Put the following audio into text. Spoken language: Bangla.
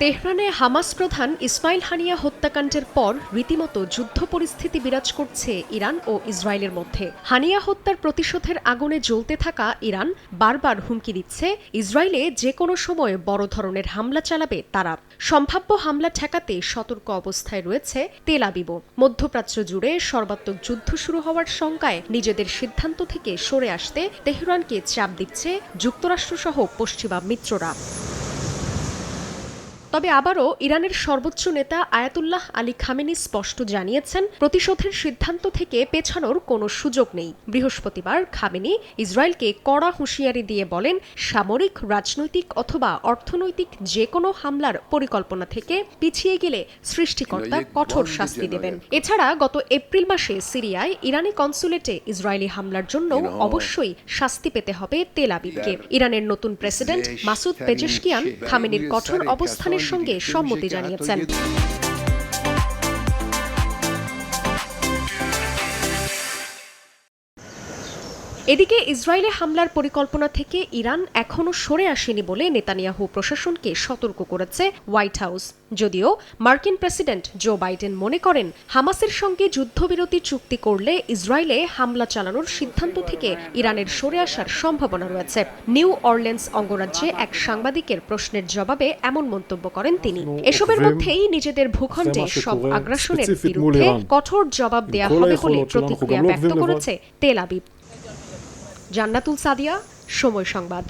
তেহরানে হামাস প্রধান ইসমাইল হানিয়া হত্যাকাণ্ডের পর রীতিমতো যুদ্ধ পরিস্থিতি বিরাজ করছে ইরান ও ইসরায়েলের মধ্যে। হানিয়া হত্যার প্রতিশোধের আগুনে জ্বলতে থাকা ইরান বারবার হুমকি দিচ্ছে। ইসরায়েলে যে কোনো সময় বড় ধরনের হামলা চালাবে তারা। সম্ভাব্য হামলা ঠেকাতে সতর্ক অবস্থায় রয়েছে তেল আবিবও। মধ্যপ্রাচ্য জুড়ে সর্বাত্মক যুদ্ধ শুরু হওয়ার শঙ্কায় নিজেদের সিদ্ধান্ত থেকে সরে আসতে তেহরানকে চাপ দিচ্ছে যুক্তরাষ্ট্রসহ পশ্চিমা মিত্ররা। তবে আবারও ইরানের সর্বোচ্চ নেতা আয়াতুল্লাহ আলী খামেনি স্পষ্ট জানিয়েছেন প্রতিশোধের সিদ্ধান্ত থেকে পেছানোর কোনো সুযোগ নেই। বৃহস্পতিবার খামেনি ইসরায়েলকে কড়া হুঁশিয়ারি দিয়ে বলেন সামরিক রাজনৈতিক অথবা অর্থনৈতিক যে কোনো হামলার পরিকল্পনা থেকে পিছিয়ে গেলে সৃষ্টিকর্তা কঠোর শাস্তি দেবেন। এছাড়া গত এপ্রিল মাসে সিরিয়ায় ইরানি কনসুলেটে ইসরায়েলি হামলার জন্য অবশ্যই শাস্তি পেতে হবে তেল আবিবকে। ইরানের নতুন প্রেসিডেন্ট মাসুদ পেজেশকিয়ান খামেনির কঠোর অবস্থানের সঙ্গে সম্মতি জানিয়েছেন। এদিকে ইসরায়েলে হামলার পরিকল্পনা থেকে ইরান এখনও সরে আসেনি বলে নেতানিয়াহু প্রশাসনকে সতর্ক করেছে হোয়াইট হাউস। যদিও মার্কিন প্রেসিডেন্ট জো বাইডেন মনে করেন হামাসের সঙ্গে যুদ্ধবিরতি চুক্তি করলে ইসরায়েলে হামলা চালানোর সিদ্ধান্ত থেকে ইরানের সরে আসার সম্ভাবনা রয়েছে। নিউ অরলেন্স অঙ্গরাজ্যে এক সাংবাদিকের প্রশ্নের জবাবে এমন মন্তব্য করেন তিনি। এসবের মধ্যেই নিজেদের ভূখণ্ডে সব আগ্রাসনের বিরুদ্ধে কঠোর জবাব দেয়া হবে বলে প্রতিক্রিয়া ব্যক্ত করেছে তেল আবিব। জান্নাতুল সাদিয়া সময় সংবাদ।